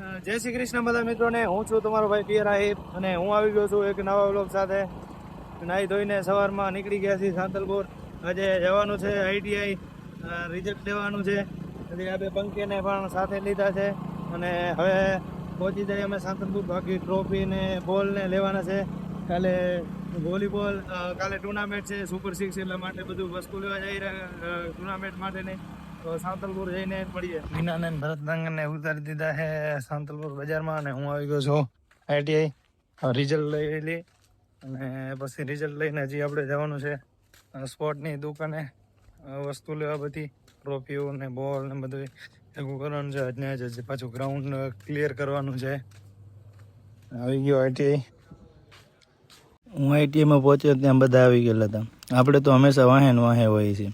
જય શ્રી કૃષ્ણ બધા મિત્રોને. હું છું તમારો ભાઈ પિયર આહિર અને હું આવી ગયો છું એક નવા વ્લોગ સાથે. નાહી ધોઈને સવારમાં નીકળી ગયા છીએ સાંતલપુર આજે જવાનું છે આઈટીઆઈ રિઝલ્ટ લેવાનું છે. એટલે આ બે પંકીને પણ સાથે લીધા છે. અને હવે પહોંચી જઈએ અમે સાંતલપુર બાકી ટ્રોફી ને બોલ ને લેવાના છે. કાલે વોલીબોલ કાલે ટુર્નામેન્ટ છે સુપર સિક્સ એટલા માટે બધું વસ્તુ લેવા જઈ રહ્યા ટુર્નામેન્ટ માટેની. તો સાંતલપુર જઈને મળીએ. મીનાને ને ભરતનાંગને ઉતારી દીધા હે સાંતલપુર બજારમાં અને હું આવી ગયો છું આઈટીઆઈ. રિઝલ્ટ લઈ લઈ અને પછી રિઝલ્ટ લઈને હજી આપણે જવાનું છે સ્પોર્ટની દુકાને. વસ્તુ લેવા બધી ટ્રોફીઓ ને બોલ ને બધું એવું કરવાનું છે. આજને આજ પાછું ગ્રાઉન્ડ ક્લિયર કરવાનું છે. આવી ગયો આઈટીઆઈ. હું આઈટીઆઈમાં પહોંચ્યો ત્યાં બધા આવી ગયેલા હતા. આપણે તો હંમેશા વાહેન વાહે હોઈએ છીએ.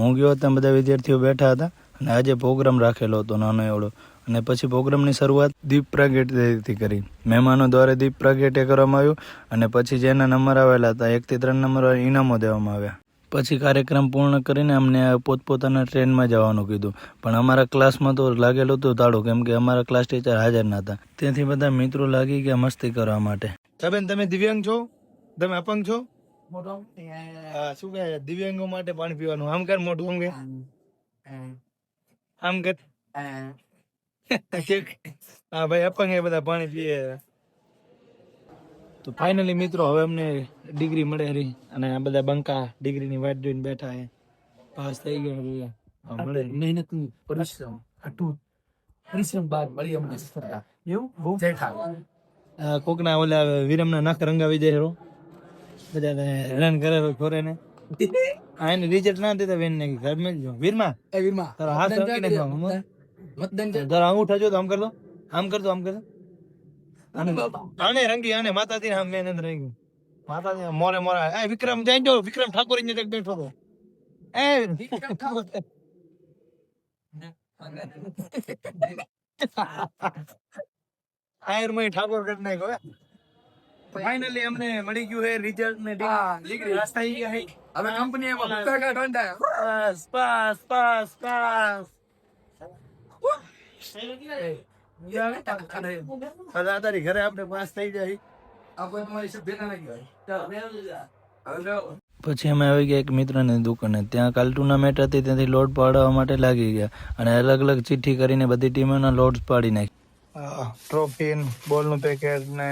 હું ગયો ત્યાં બધા વિદ્યાર્થીઓ બેઠા હતા અને આજે પ્રોગ્રામ રાખેલો હતો નાનો એવડો. અને પછી પ્રોગ્રામની શરૂઆત દીપ પ્રાગટ્યથી કરી. મહેમાનો દ્વારા દીપ પ્રાગટ્ય કરવામાં આવ્યું અને પછી જેના નંબર આવેલા હતા એકથી ત્રણ નંબર ઇનામો દેવામાં આવ્યા. પછી કાર્યક્રમ પૂર્ણ કરીને અમને પોતપોતાના ટ્રેનમાં જવાનું કીધું. પણ અમારા ક્લાસમાં તો લાગેલું હતું તાળું કેમ કે અમારા ક્લાસ ટીચર હાજર ન હતા. ત્યાંથી બધા મિત્રો લાગી ગયા મસ્તી કરવા માટે. બેન તમે દિવ્યાંગ છો? તમે અપંગ છો? હા શું કહે? દિવ્યાંગો માટે પાણી પીવાનું. આમ કર મોઢું આમ કે આમ કર. હા ભાઈ અપંગ બધા પાણી પીએ. તો ફાઇનલી મિત્રો હવે અમને ડિગ્રી મળે રહી અને આ બધા બંકા ડિગ્રીની વાટ જોઈને બેઠા છે પાસ થઈ ગયા મળે. મહેનત પરિશ્રમ હાટું પરિશ્રમ બાદ મળી અમને. સફળતા એવું? બહુ કોકના ઓલા વિરમના નાક રંગાવી જાય હેરાન કરે ખોરે ને. આ એને ના દેતા બેન ને ઘર મેં જો વીરમાં? એ વીરમા. તારા હાથ મતદાન રાખીને કરી ખાવાનું, હો. મતદાન કરી. અંગૂઠા જો તો આમ કર દો. આમ કર દો આમ કર દો. આને આને રંગી આને માતાજી આમ મેં રંગ્યું માતાજી મોરે મોરે એ વિક્રમ જઈ જો વિક્રમ ઠાકોર ને જગ બેઠો તો એ આયર મય ઠાકોર કરી નાખ્યો ફાઇનલી અમને મળી ગયું છે રિઝલ્ટ ને ડિગ્રી પાસ થઈ ગયા હવે કંપની એમાં ભૂકા કા ઢોંડા પાસ પાસ પાસ પાસ હવે આ તારી ઘરે આપણે પાસ થઈ જાય. આપણે તમારી સભ્યતા નહીં કહેવાય. પછી અમે આવી ગયા એક મિત્રની દુકાને. ત્યાં કાલ ટુર્નામેન્ટ હતી ત્યાંથી લોડ પાડવા માટે લાગી ગયા. અને અલગ અલગ ચિઠ્ઠી કરીને બધી ટીમોના લોડ પાડી નાખી. ટ્રોફી બોલનું પેકેટ ને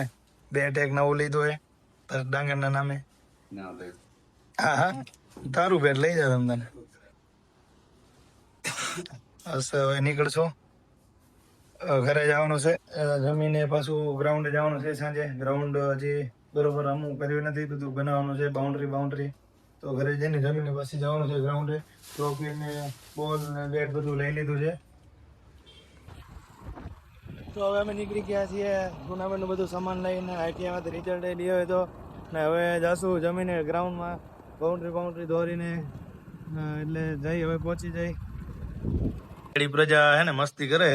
બેટ એક નવું લીધું એ ડાંગરના નામે. હા હા. તારું બેટ લઈ જા તમને. બસ હવે નીકળશો. ઘરે જવાનું છે. જમીને પાછું ગ્રાઉન્ડે જવાનું છે સાંજે. ગ્રાઉન્ડ હજી બરોબર અમુક કર્યું નથી બધું બનાવવાનું છે બાઉન્ડ્રી બાઉન્ડ્રી તો ઘરે જઈને જમીને પછી જવાનું છે ગ્રાઉન્ડે ટ્રોફી ને બોલ ને બેટ બધું લઈ લીધું છે. તો હવે અમે નીકળી ગયા છીએ ટુર્નામેન્ટનું બધું સામાન લઈને આઈટીઆઈમાંથી રિઝલ્ટ લઈ હોય હતો ને હવે જાશું જમીને ગ્રાઉન્ડમાં બાઉન્ડ્રી બાઉન્ડ્રી દોરીને એટલે જઈ હવે પહોંચી જઈ. એડી પ્રજા હે ને મસ્તી કરે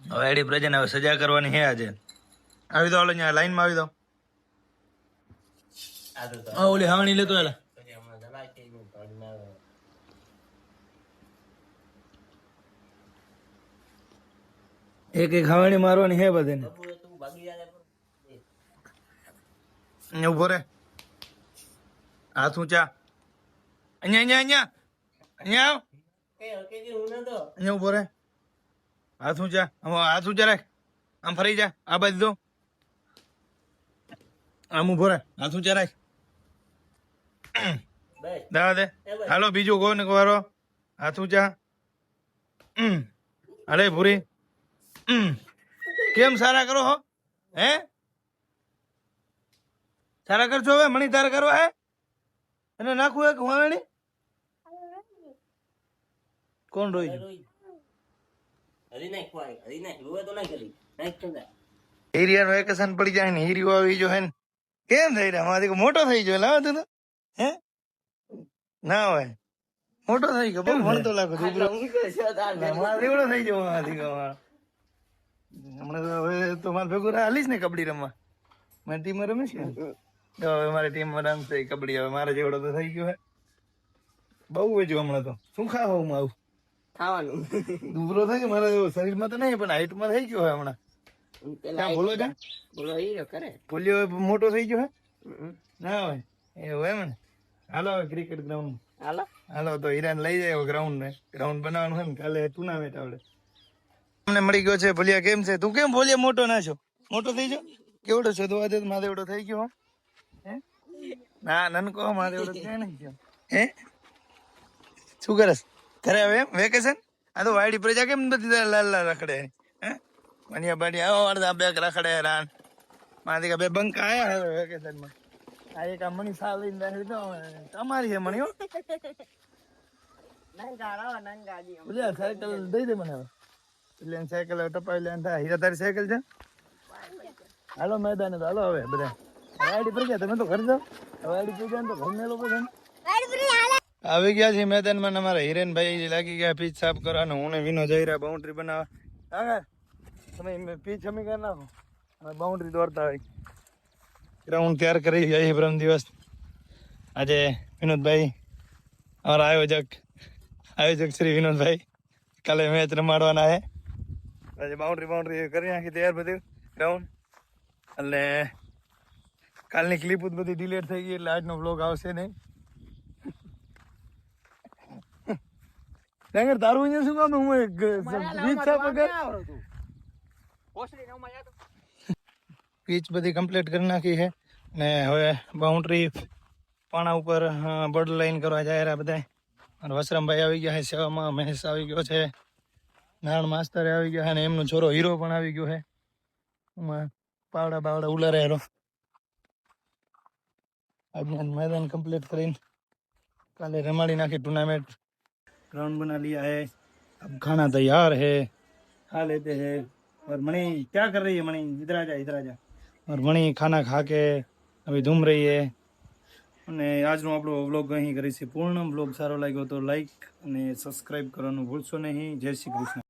હવે એડી પ્રજાને હવે સજા કરવાની હે આજે. આવી દો ઓલો અહીંયા લાઈનમાં આવી દો હા ઓલી હાણી લેતો એલા એક એક હાવણી મારવાની હે બધાને. અહીંયા ઊભો રે હાથ ઊંચા. અહીંયા અહીંયા અહીંયા. અહીંયા અહીંયા ઊભો રે હાથ ઊંચા. હાથ ઊંચા રાખ. આમ ફરી જા. આ બાજુ આમ ઊભો રે હાથ ઊંચા રાખ. દાદા દે. હાલો, બીજું કોને વારો. હાથ ઊંચા. હમ. ભૂરી. કેમ સારા કરો હો? હે? સારા કરશો હવે મણી તારે કરવા હે? અને કોણ રોઈ ગયું? વેકેશન પડી જાય ને હીરિયો આવી જો હે ને. કેમ થઈ રહ્યા? મારી મોટો થઈ ગયો લાવ તું હે? ના હોય. મોટો થઈ ગયો બહુ ભણતો લાગો છોકરો થઈ ગયો. હમણાં તો હવે તો મારે ભેગું હાલીશ ને કબડ્ડી રમવા. મારી ટીમ રમે છે તો હવે મારી ટીમમાં રમશે કબડ્ડી. હવે મારે જેવડો તો થઈ ગયો હે. બહુ વેજો હમણાં તો. શું ખાવા હું આવું? ખાવાનું. દુબરો થાય કે મારા શરીરમાં તો નહીં પણ હાઈટમાં થઈ ગયો હોય હમણાં. બોલો હીરો કરે. પોલિયો મોટો થઈ ગયો હે? ના હોય? એવું એમ ને? હાલો હવે ક્રિકેટ ગ્રાઉન્ડ હાલો. હાલો તો હીરાન લઈ જાય ગ્રાઉન્ડ ને. ગ્રાઉન્ડ બનાવવાનું હોય ને કાલે ટુર્નામેન્ટ આવડે. અમને મળી ગયો છે. ભોલિયા કેમ છે? તું કેમ ભોલિયા મોટો ના છો? મોટો થઈ ગયો કેવડો છે? તો આજે મારે એવડો થઈ ગયો હે. ના નનકો મારે છે નહીં ગયો હે? શું કરસ ઘરે હવે વેકેશન? આ તો વાયડી પ્રજા કેમ બધી લાલ લાલ રખડે? હે? મનિયા બાડી આવો અડધા બેક રખડે રાન. મારી બે બંક આયા હવે વેકેશનમાં. આ એક આ મણી સાલ લઈને તો તમારી છે મણી હો. નંગા રહો નંગા જી બોલ્યા સાયકલ દઈ દે મને હવે. એટલે સાયકલ ટપાવી લે થાય. હીરા તારી સાયકલ છે? હાલો, મેદાને તો હાલો હવે બધા. વાયડી પર ગયા તમે તો ઘર જાઓ. વાયડી પર ગયા તો ઘર લોકો છે આવી ગયા છે મેદાનમાં અમારા હિરેનભાઈ લાગી ગયા પીચ સાફ કરવા અને હું ને વિનો જઈ રહ્યા બાઉન્ડ્રી બનાવવા. હા તમે પીચ અમી કરી નાખો. અમે બાઉન્ડ્રી દોરતા હોય. ગ્રાઉન્ડ તૈયાર કરી જઈએ બ્રહ્મ દિવસ. આજે વિનોદભાઈ, અમારા આયોજક આયોજક શ્રી વિનોદભાઈ કાલે મેચ રમાડવાના છે. આજે બાઉન્ડ્રી બાઉન્ડ્રી કરી નાખી તૈયાર બધું. ગ્રાઉન્ડ એટલે કાલની ક્લિપ જ બધી ડિલેટ થઈ ગઈ એટલે આજનો બ્લોગ આવશે નહીં. ડાંગર તારું અહીંયા શું કામ? હું એક વીજ વગર પીચ બધી કમ્પ્લીટ કરી નાખી છે. ને હવે બાઉન્ડ્રી પાણા ઉપર બર્ડ લાઈન કરવા જાય રહ્યા બધા અને વસરામભાઈ આવી ગયા છે સેવામાં મહેશ આવી ગયો છે. નારાયણ માસ્તર આવી ગયા છે અને એમનો છોરો હીરો પણ આવી ગયો છે એમાં પાવડા બાવડા ઉલારે હેરો આજના मैदान कंप्लीट કરીને કાલે રમાડી નાખી टूर्नामेंट ग्राउंड बना लिया है अब खाना तैयार है खा लेते हैं और मणि क्या कर रही है मणि इधर आ जा इधर आ जा और मणि खाना खा के अभी घूम रही है અને આજનો આપણો વ્લોગ અહીં કરીશું પૂર્ણ વ્લોગ સારો લાગ્યો તો લાઈક અને સબસ્ક્રાઇબ કરવાનું ભૂલશો નહીં જય શ્રી કૃષ્ણ